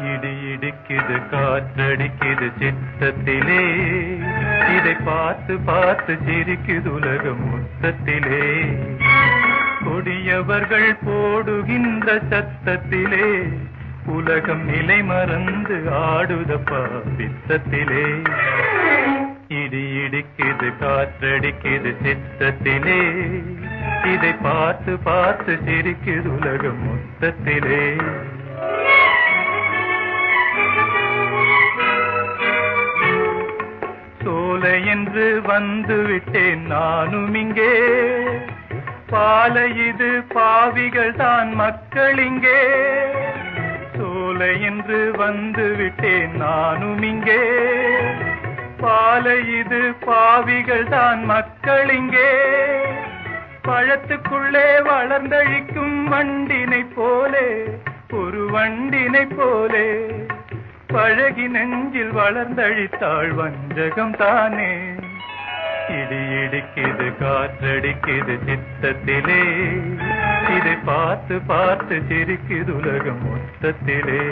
இடி இடிக்குது காற்றடிக்குது சித்தத்திலே. இதை பார்த்து பார்த்து சிரிக்குது உலகம் மொத்தத்திலே. கொடியவர்கள் போடுகின்ற சத்தத்திலே. உலகம் நிலை மறந்து ஆடுதப்பா பித்தத்திலே இடி இடிக்குது காற்றடிக்குது சித்தத்திலே. இதை பார்த்து பார்த்து சிரிக்குது உலகம் மொத்தத்திலே. போல என்று வந்துவிட்டேன் நானும் இங்கே. பால இது பாவிகள் தான் மக்கள் இங்கே. சோலை என்று வந்துவிட்டேன் நானும் இங்கே. பால இது பாவிகள் தான் மக்கள் இங்கே. பழத்துக்குள்ளே வளர்ந்தழிக்கும் வண்டினை போலே ஒரு வண்டினை போலே. பழகி நெஞ்சில் வளர்ந்தழித்தாள் வஞ்சகம் தானே. இடி இடிக்குது காற்றடிக்குது சித்தத்திலே. இதை பார்த்து பார்த்து சிரிக்குது உலகம் மொத்தத்திலே.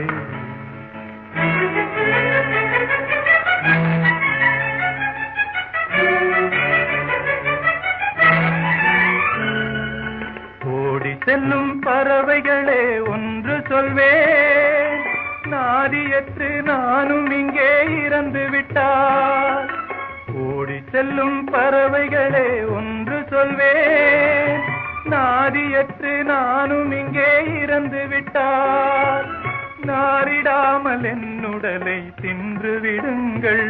ஓடி செல்லும் பறவைகளே ஒன்று சொல்வேன். நாதியற்று நானும் இங்கே இறந்து விட்டார். ஓடி செல்லும் பறவைகளே ஒன்று சொல்வேன். நாதியற்று நானும் இங்கே இறந்து விட்டார். நாரிடாமல் என்னுடலை தின்று விடுங்கள்.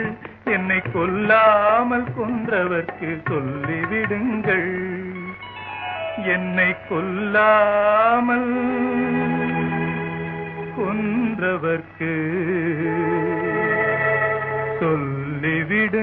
என்னை கொல்லாமல் கொன்றவர்க்கு சொல்லிவிடுங்கள் என்னை கொல்லாமல் கொன்றவர்க்கு. சொல்லிவிடுங்கள்.